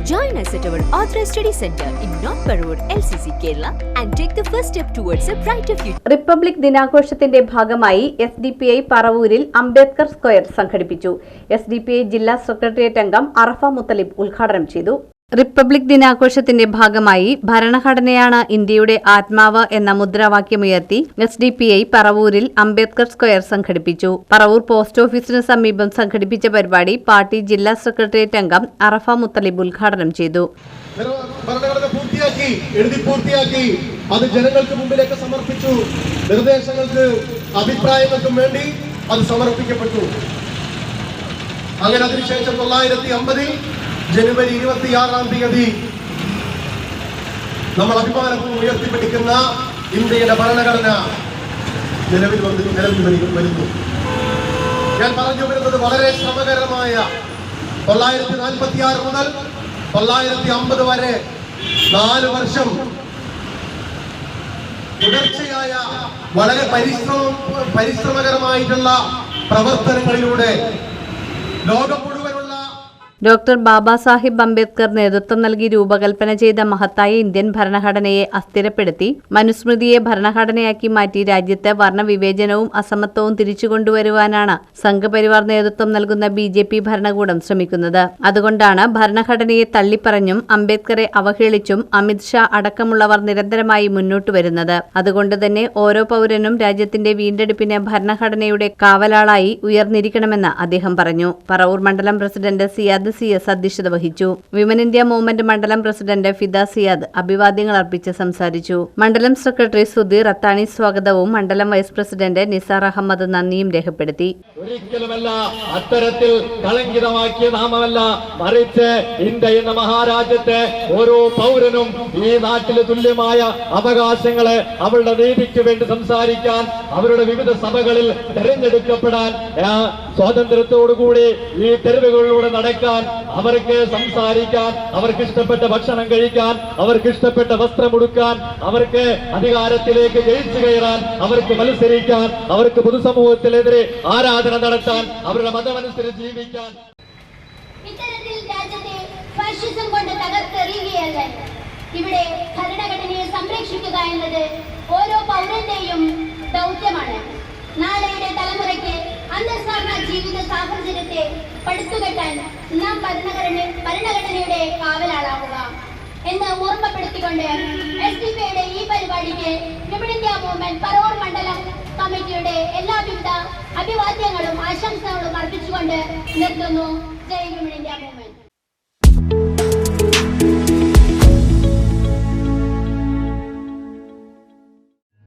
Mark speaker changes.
Speaker 1: Join us at our Authorized Study Center in North Parur, LCC, Kerala, and take the first step towards a brighter future.
Speaker 2: Republic ദിനാഘോഷത്തിന്റെ ഭാഗമായി S D P I പറവൂരിൽ Ambedkar square സംഘടിപ്പിച്ചു S D P I ജില്ലാ secretariat അംഗം അറഫ മുത്തലിബ് ഉദ്ഘാടനം ചെയ്തു republic ദിനാഘോഷത്തിന്റെ ഭാഗമായി ഭരണഘടനയാണ് ഇന്ത്യയുടെ ആത്മാവ് എന്ന മുദ്രാവാക്യമുയർത്തി എസ് ഡി പി ഐ പറവൂരിൽ അംബേദ്കർ സ്ക്വയർ സംഘടിപ്പിച്ചു. പറവൂർ പോസ്റ്റ് ഓഫീസിന് സമീപം സംഘടിപ്പിച്ച പരിപാടി പാർട്ടി ജില്ലാ സെക്രട്ടേറിയറ്റ് അംഗം അറഫ മുത്തലിബ് ഉദ്ഘാടനം ചെയ്തു.
Speaker 3: അത് ജനങ്ങൾക്ക് മുമ്പിലേക്ക് സമർപ്പിച്ചു. നിർദ്ദേശങ്ങൾക്ക് അഭിപ്രായങ്ങൾക്കും വേണ്ടി അത് സമർപ്പിക്കപ്പെട്ടു. അങ്ങനെ അതിനുശേഷം തൊള്ളായിരത്തി അമ്പതിൽ ജനുവരി ഇരുപത്തിയാറാം തീയതി നമ്മൾ അഭിമാനപൂർവം ഉയർത്തിപ്പിടിക്കുന്ന ഇന്ത്യയുടെ ഭരണഘടന നിലവിൽ വന്ന് നിലവിൽ വരി- വരുന്നു. ഞാൻ പറഞ്ഞു വരുന്നത് വളരെ ശ്രമകരമായ തൊള്ളായിരത്തി നാൽപ്പത്തി ആറ് മുതൽ തൊള്ളായിരത്തി അമ്പത് വരെ നാല് വർഷം തുടർച്ചയായ വളരെ പരിശ്രമം പരിശ്രമകരമായിട്ടുള്ള പ്രവർത്തനങ്ങളിലൂടെ ലോകം
Speaker 2: ഡോക്ടർ ബാബാ സാഹിബ് അംബേദ്കർ നേതൃത്വം നൽകി രൂപകൽപ്പന ചെയ്ത മഹത്തായ ഇന്ത്യൻ ഭരണഘടനയെ അസ്ഥിരപ്പെടുത്തി മനുസ്മൃതിയെ ഭരണഘടനയാക്കി മാറ്റി രാജ്യത്തെ വർണവിവേചനവും അസമത്വവും തിരിച്ചുകൊണ്ടുവരുവാനാണ് സംഘപരിവാർ നേതൃത്വം നൽകുന്ന ബി ജെ പി ഭരണകൂടം ശ്രമിക്കുന്നത്. അതുകൊണ്ടാണ് ഭരണഘടനയെ തള്ളിപ്പറഞ്ഞും അംബേദ്കറെ അവഹേളിച്ചും അമിത്ഷാ അടക്കമുള്ളവർ നിരന്തരമായി മുന്നോട്ട് വരുന്നത്. അതുകൊണ്ട് തന്നെ ഓരോ പൗരനും രാജ്യത്തിന്റെ വീണ്ടെടുപ്പിന് ഭരണഘടനയുടെ കാവലാളായി ഉയർന്നിരിക്കണമെന്ന് അദ്ദേഹം പറഞ്ഞു. പറവൂർ മണ്ഡലം പ്രസിഡന്റ് സിയാദ് സി എസ് അധ്യക്ഷത വഹിച്ചു. വിമൻ ഇന്ത്യ മൂവ്മെന്റ് മണ്ഡലം പ്രസിഡന്റ് ഫിദ സിയാദ് അഭിവാദ്യങ്ങൾ അർപ്പിച്ച് സംസാരിച്ചു. മണ്ഡലം സെക്രട്ടറി സുധീർ അത്താണി സ്വാഗതവും മണ്ഡലം വൈസ് പ്രസിഡന്റ് നിസാർ അഹമ്മദ് നന്ദിയും രേഖപ്പെടുത്തി.
Speaker 4: ഒരിക്കലുമല്ല അത്തരത്തിൽ കളങ്കിതമാക്കിയ നാമമല്ല മറിച്ച് ഇന്ത്യ എന്ന മഹാരാജ്യത്തെ ഓരോ പൗരനും ഈ നാട്ടിലെ തുല്യമായ അവകാശങ്ങളെ അവരുടെ നീതിക്ക് വേണ്ടി സംസാരിക്കാൻ അവരുടെ വിവിധ സഭകളിൽ തെരഞ്ഞെടുക്കപ്പെടാൻ സ്വാതന്ത്ര്യത്തോടുകൂടി ഈ തെരുവുകളിലൂടെ നടക്കാൻ അവർക്ക് സംസാരിക്കാൻ അവർക്ക് ഇഷ്ടപ്പെട്ട ഭക്ഷണം കഴിക്കാൻ അവർക്ക് ഇഷ്ടപ്പെട്ട വസ്ത്രം ഉടുക്കാൻ അവർക്ക് അധികാരത്തിലേക്ക് ജയിച്ചു കയറാൻ അവർക്ക് മത്സരിക്കാൻ അവർക്ക് പൊതുസമൂഹത്തിനെതിരെ ആരാധന നടത്താൻ അവരുടെ മതമനുസരിച്ച് ജീവിക്കാൻ.
Speaker 5: രാജ്യത്തെ കൊണ്ട് ഇവിടെ ഭരണഘടനയെ സംരക്ഷിക്കുക എന്നത് ഓരോ പൗരന്റെയും ദൗത്യമാണ്. നാളെയുടെ തലമുറയ്ക്ക് പടുത്തുകെട്ടാൻ നാം ഭരണഘടന ഭരണഘടനയുടെ കാവലാളാവുക. എന്ന് ഓർമ്മപ്പെടുത്തിക്കൊണ്ട് എസ് ഡി പിയുടെ ഈ പരിപാടിക്ക് വിമൺ ഇന്ത്യ മൂവ്മെന്റ് പറവൂർ മണ്ഡലം കമ്മിറ്റിയുടെ എല്ലാവിധ അഭിവാദ്യങ്ങളും ആശംസകളും അർപ്പിച്ചുകൊണ്ട് നിർത്തുന്നു. ജയ് വിമൺ ഇന്ത്യ മൂവ്മെന്റ്